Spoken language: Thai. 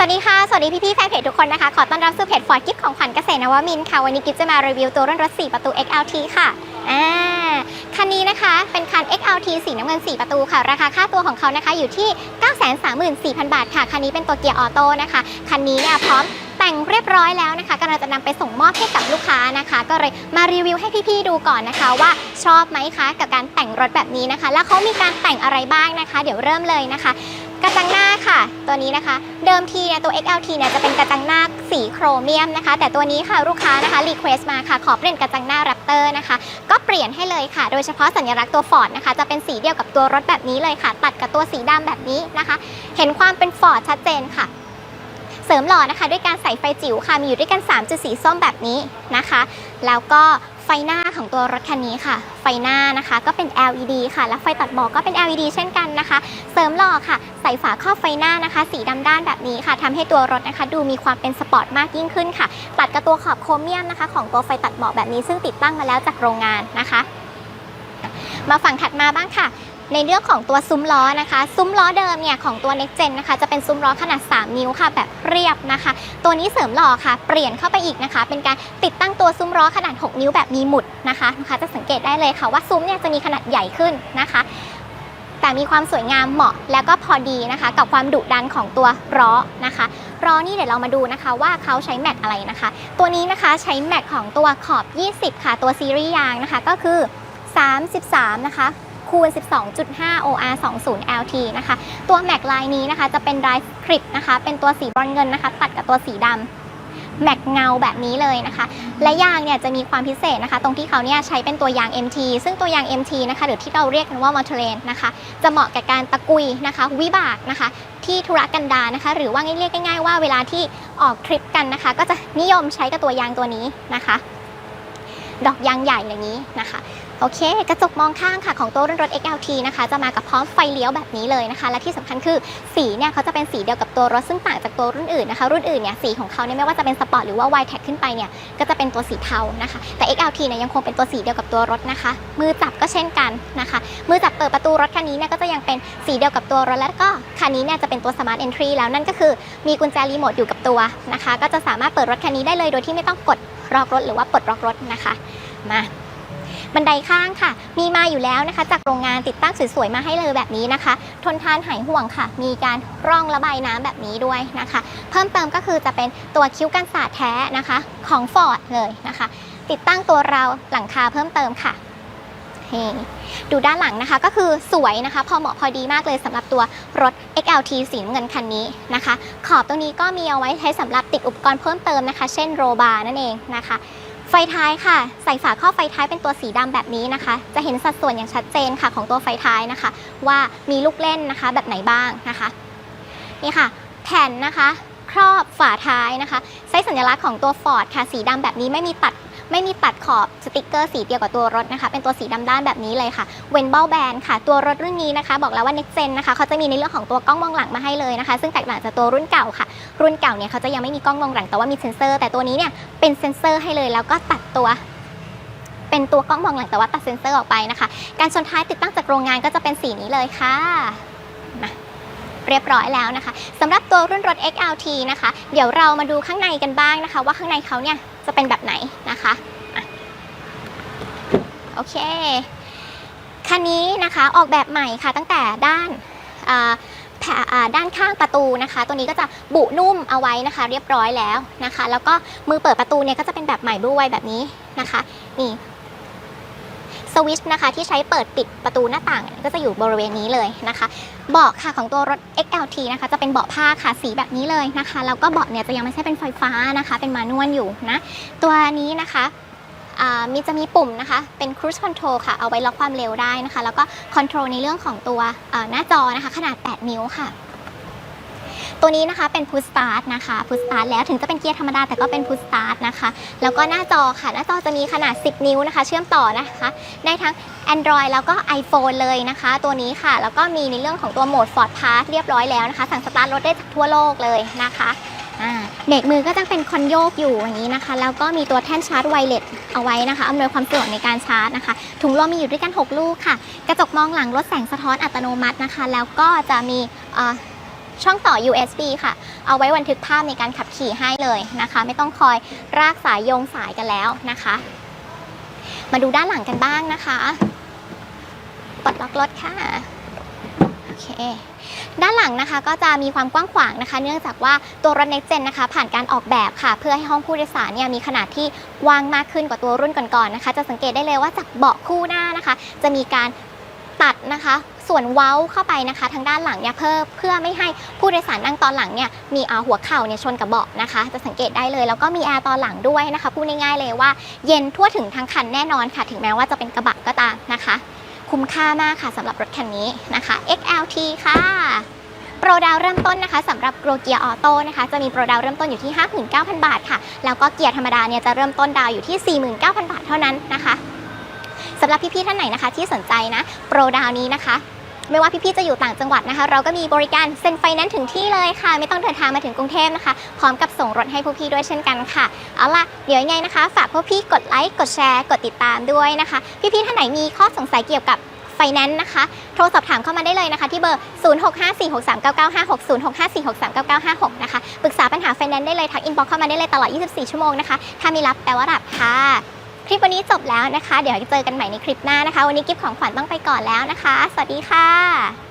สวัสดีค่ะ สวัสดีพี่ๆแฟนเพจทุกคนนะคะ ขอต้อนรับสู่เพจฟอร์ดกิฟของขวัญเกษตรนวมินทร์ค่ะ วันนี้กิฟจะมารีวิวตัวรุ่นรถ 4 ประตู XLT ค่ะอ่าคันนี้นะคะเป็นคัน XLT สีน้ำเงิน 4 ประตูค่ะ ราคาค่าตัวของเขานะคะอยู่ที่ 934,000 บาทค่ะ คันนี้เป็นตัวเกียร์ออโต้นะคะ คันนี้เนี่ยพร้อมแต่งเรียบร้อยแล้วนะคะกำลังจะนำไปส่งมอบให้กับลูกค้านะคะ ก็เลยมารีวิวให้พี่ๆดูก่อนนะคะว่าชอบไหมคะกับการแต่งรถแบบนี้นะคะ แล้วเขามีการแต่งอะไรบ้างนะคะ เดี๋ยวเริ่มเลยนะคะ กระจังหน้าค่ะตัวนี้นะคะ เดิมทีเนี่ยตัว XLT เนี่ยจะเป็นกระจังหน้าสีโครเมียมนะคะ แต่ตัวนี้ค่ะลูกค้านะคะรีเควสมาค่ะขอเปลี่ยนกระจังหน้าแรปเตอร์นะคะ ก็เปลี่ยนให้เลยค่ะ โดยเฉพาะสัญลักษณ์ตัวฟอร์ดนะคะ จะเป็นสีเดียวกับตัวรถแบบนี้เลยค่ะ ตัดกับตัวสีดำแบบนี้นะคะ เห็นความเป็นฟอร์ดชัดเจนค่ะเสริมหล่อนะคะ ด้วยการใส่ไฟจิ๋วค่ะมีอยู่ด้วยกัน 3 จุดสีส้มแบบนี้นะคะ แล้วก็ไฟหน้า ของตัวรถคันนี้ค่ะ ไฟหน้านะคะก็เป็น LED ค่ะ และไฟตัดหมอกก็เป็น LED เช่นกันนะคะ เสริมหล่อค่ะ ใส่ฝาครอบไฟหน้านะคะ สีดำด้านแบบนี้ค่ะทำให้ตัวรถนะคะ ดูมีความเป็นสปอร์ตมากยิ่งขึ้นค่ะ ตัดกับตัวขอบโครเมียมนะคะ ของตัวไฟตัดหมอกแบบนี้ซึ่งติดตั้งมาแล้วจากโรงงานนะคะ มาฝั่งถัดมาบ้างค่ะ ในเรื่องของตัวซุ้มล้อนะคะ ซุ้มล้อเดิมเนี่ยของตัว Next Gen นะคะ จะเป็นซุ้มล้อขนาด 3 นิ้วค่ะ แบบเรียบนะคะ ตัวนี้เสริมหล่อค่ะ เปลี่ยนเข้าไปอีกนะคะ เป็นการติดตั้งตัวซุ้มล้อขนาด 6 นิ้วแบบมีหมุดนะคะลูกค้าจะสังเกตได้เลยค่ะว่าซุ้มเนี่ยจะมีขนาดใหญ่ขึ้นนะคะ แต่มีความสวยงามเหมาะแล้วก็พอดีนะคะ กับความดุดันของตัวล้อนะคะล้อนี่เดี๋ยวเรามาดูนะคะว่าเขาใช้แม็กอะไรนะคะ ตัวนี้นะคะใช้แม็กของตัวขอบ 20 ค่ะ ตัวซีรีส์ยางนะคะก็คือ 33 นะคะ คูณ 12.5 OR 20 LT นะคะ ตัวแม็กลายนี้นะคะ จะเป็นลายคลิปนะคะ เป็นตัวสีบรอนซ์เงินนะคะ ตัดกับตัวสีดำแม็กเงาแบบนี้เลยนะคะ และยางเนี่ยจะมีความพิเศษนะคะ ตรงที่เขาเนี่ยใช้เป็นตัวยาง MT ซึ่งตัวยาง MT นะคะ หรือที่เราเรียกกันว่ามอเตอร์เลนนะคะ จะเหมาะกับการตะกุยนะคะ วิบากนะคะ ที่ธุรกันดารนะคะ หรือว่าเรียกง่ายๆว่าเวลาที่ออกทริปกันนะคะ ก็จะนิยมใช้กับตัวยางตัวนี้นะคะ ดอกยางใหญ่อย่างนี้นะคะ โอเค กระจกมองข้างค่ะของตัวรุ่นรถ XLT นะคะ จะมากับพร้อมไฟเลี้ยวแบบนี้เลยนะคะ และที่สำคัญคือสีเนี่ยเขาจะเป็นสีเดียวกับตัวรถซึ่งต่างจากตัวรุ่นอื่นนะคะ รุ่นอื่นเนี่ยสีของเขาเนี่ยไม่ว่าจะเป็นสปอร์ตหรือว่า y t e c ขึ้นไปเนี่ยก็จะเป็นตัวสีเทานะคะ แต่ XLT เนี่ยยังคงเป็นตัวสีเดียวกับตัวรถนะคะ มือจับก็เช่นกันนะคะ มือจับเปิดประตูรถคันนี้เนี่ยก็จะยังเป็นสีเดียวกับตัวรถแล้วก็คันนี้เนี่ยจะเป็นตัว Smart Entry แล้วนั่นก็คือมีกุญแจรีโมทอยู่กับตัวนะคะ ก็จะสามารถเปิดรถคันนี้ได้เลยโดยที่ไม่ต้องกดล็อกรถหรือว่าปลดล็อกรถนะคะมา บันไดข้างค่ะ มีมาอยู่แล้วนะคะ จากโรงงานติดตั้งสวยๆมาให้เลยแบบนี้นะคะ ทนทานหายห่วงค่ะ มีการร่องระบายน้ำแบบนี้ด้วยนะคะ เพิ่มเติมก็คือจะเป็นตัวคิ้วกันสาดแท้นะคะ ของ Ford เลยนะคะ ติดตั้งตัวเราวหลังคาเพิ่มเติมค่ะเฮ้ดูด้านหลังนะคะก็คือสวยนะคะ พอเหมาะพอดีมากเลยสำหรับตัวรถ XLT สีน้ำเงินคันนี้นะคะ ขอบตรงนี้ก็มีเอาไว้ใช้สำหรับติดอุปกรณ์เพิ่มเติมนะคะ เช่นโรบาร์นั่นเองนะคะ ไฟท้ายค่ะ ใส่ฝาครอบไฟท้ายเป็นตัวสีดำแบบนี้นะคะ จะเห็นสัดส่วนอย่างชัดเจนค่ะของตัวไฟท้ายนะคะ ว่ามีลูกเล่นนะคะ แบบไหนบ้างนะคะนี่ค่ะ แผ่นนะคะ ครอบฝาท้ายนะคะ ใช้สัญลักษณ์ของตัว Ford ค่ะ สีดำแบบนี้ไม่มีตัด ไม่มีตัดขอบสติกเกอร์สีเดียวกับตัวรถนะคะ เป็นตัวสีดำด้านแบบนี้เลยค่ะเวนเบลแบนค่ะ ตัวรถรุ่นนี้นะคะ บอกแล้วว่า Next Gen นะคะเขาจะมีในเรื่องของตัวกล้องมองหลังมาให้เลยนะคะ ซึ่งแตกต่างจากตัวรุ่นเก่าค่ะ รุ่นเก่าเนี่ยเขาจะยังไม่มีกล้องมองหลังแต่ว่ามีเซ็นเซอร์ แต่ตัวนี้เนี่ยเป็นเซ็นเซอร์ให้เลยแล้วก็ตัดตัวเป็นตัวกล้องมองหลังแต่ว่าตัดเซ็นเซอร์ออกไปนะคะ การชนท้ายติดตั้งจากโรงงานก็จะเป็นสีนี้เลยค่ะ เรียบร้อยแล้วนะคะสำหรับตัวรุ่นรถ XLT นะคะ เดี๋ยวเรามาดูข้างในกันบ้างนะคะ ว่าข้างในเขาเนี่ยจะเป็นแบบไหนนะคะโอเคคันนี้นะคะออกแบบใหม่ค่ะตั้งแต่ด้านแผด้านข้างประตูนะคะ ตัวนี้ก็จะบุนุ่มเอาไว้นะคะ เรียบร้อยแล้วนะคะ แล้วก็มือเปิดประตูเนี่ยก็จะเป็นแบบใหม่ด้วยแบบนี้นะคะ นี่ วิชนะคะที่ใช้เปิดปิดประตูหน้าต่างก็จะอยู่บริเวณนี้เลยนะคะ เบาะค่ะของตัวรถ XLT นะคะจะเป็นเบาะผ้าค่ะสีแบบนี้เลยนะคะแล้วก็เบาะเนี่ยจะยังไม่ใช่เป็นไฟฟ้านะคะ เป็นมานวลอยู่นะตัวนี้นะคะมีจะมีปุ่มนะคะ เป็น cruise control ค่ะ เอาไว้ล็อกความเร็วได้นะคะ แล้วก็ control ในเรื่องของตัวหน้าจอนะคะ ขนาด 8 นิ้วค่ะ ตัวนี้นะคะเป็น push start นะคะ push start แล้วถึงจะเป็นเกียร์ธรรมดาแต่ก็เป็น push start นะคะ แล้วก็หน้าจอค่ะ หน้าจอจะมีขนาด 10 นิ้วนะคะ เชื่อมต่อนะคะ ได้ทั้ง Android แล้วก็ iPhone เลยนะคะ ตัวนี้ค่ะ แล้วก็มีในเรื่องของตัวโหมด Ford Pass เรียบร้อยแล้วนะคะ สั่งสตาร์ทรถได้จากทั่วโลกเลยนะคะเบรกมือก็จะเป็นคอนโยกอยู่อย่างนี้นะคะ แล้วก็มีตัวแท่นชาร์จไวเลสเอาไว้นะคะอำนวยความสะดวกในการชาร์จนะคะ ถุงลมมีอยู่ด้วยกัน 6 ลูกค่ะ กระจกมองหลังลดแสงสะท้อนอัตโนมัตินะคะ แล้วก็จะมีอ ช่องต่อ USB ค่ะ เอาไว้บันทึกภาพในการขับขี่ให้เลยนะคะ ไม่ต้องคอยรากสายโยงสายกันแล้วนะคะ มาดูด้านหลังกันบ้างนะคะปลดล็อกรถค่ะโอเคด้านหลังนะคะก็จะมีความกว้างขวางนะคะ เนื่องจากว่าตัวรถ Next Gen นะคะ ผ่านการออกแบบค่ะ เพื่อให้ห้องผู้โดยสารเนี่ยมีขนาดที่กว้างมากขึ้นกว่าตัวรุ่นก่อนๆนะคะ จะสังเกตได้เลยว่าจากเบาะคู่หน้านะคะ จะมีการตัดนะคะ ส่วนเว้าเข้าไปนะคะ ทางด้านหลังเนี่ยเพื่อเพื่อไม่ให้ผู้โดยสารนั่งตอนหลังเนี่ยมีอาหัวเข่าเนี่ยชนกับเบาะนะคะ จะสังเกตได้เลย แล้วก็มีแอร์ตอนหลังด้วยนะคะพูดง่ายๆเลยว่าเย็นทั่วถึงทั้งคันแน่นอนค่ะ ถึงแม้ว่าจะเป็นกระบะก็ตามนะคะ คุ้มค่ามากค่ะสำหรับรถคันนี้นะคะ XLT ค่ะโปรดาวเริ่มต้นนะคะสำหรับโปรเกียร์ออโต้นะคะจะมีโปรดาวเริ่มต้นอยู่ที่ 59,000 บาทค่ะ แล้วก็เกียร์ธรรมดาเนี่ยจะเริ่มต้นดาวอยู่ที่ 49,000 บาทเท่านั้นนะคะสำหรับพี่ๆท่านไหนนะคะที่สนใจนะ โปรดาวนี้นะคะ ไม่ว่าพี่ๆจะอยู่ต่างจังหวัดนะคะ เราก็มีบริการเซ็นไฟแนนซ์ถึงที่เลยค่ะ ไม่ต้องเดินทางมาถึงกรุงเทพนะคะ พร้อมกับส่งรถให้พวกพี่ด้วยเช่นกันค่ะ เอาล่ะ เดี๋ยวยังไงนะคะ ฝากพวกพี่กดไลค์ กดแชร์ กดติดตามด้วยนะคะ พี่ๆท่านไหนมีข้อสงสัยเกี่ยวกับไฟแนนซ์นะคะ โทรสอบถามเข้ามาได้เลยนะคะ ที่เบอร์ 0654639956 0654639956 นะคะ ปรึกษาปัญหาไฟแนนซ์ได้เลย ทักอินบ็อกเข้ามาได้เลยตลอด 24 ชั่วโมงนะคะ ถ้ามีรับแปลว่ารับค่ะ คลิปวันนี้จบแล้วนะคะ เดี๋ยวเจอกันใหม่ในคลิปหน้านะคะ วันนี้กิฟต์ของขวัญต้องไปก่อนแล้วนะคะ สวัสดีค่ะ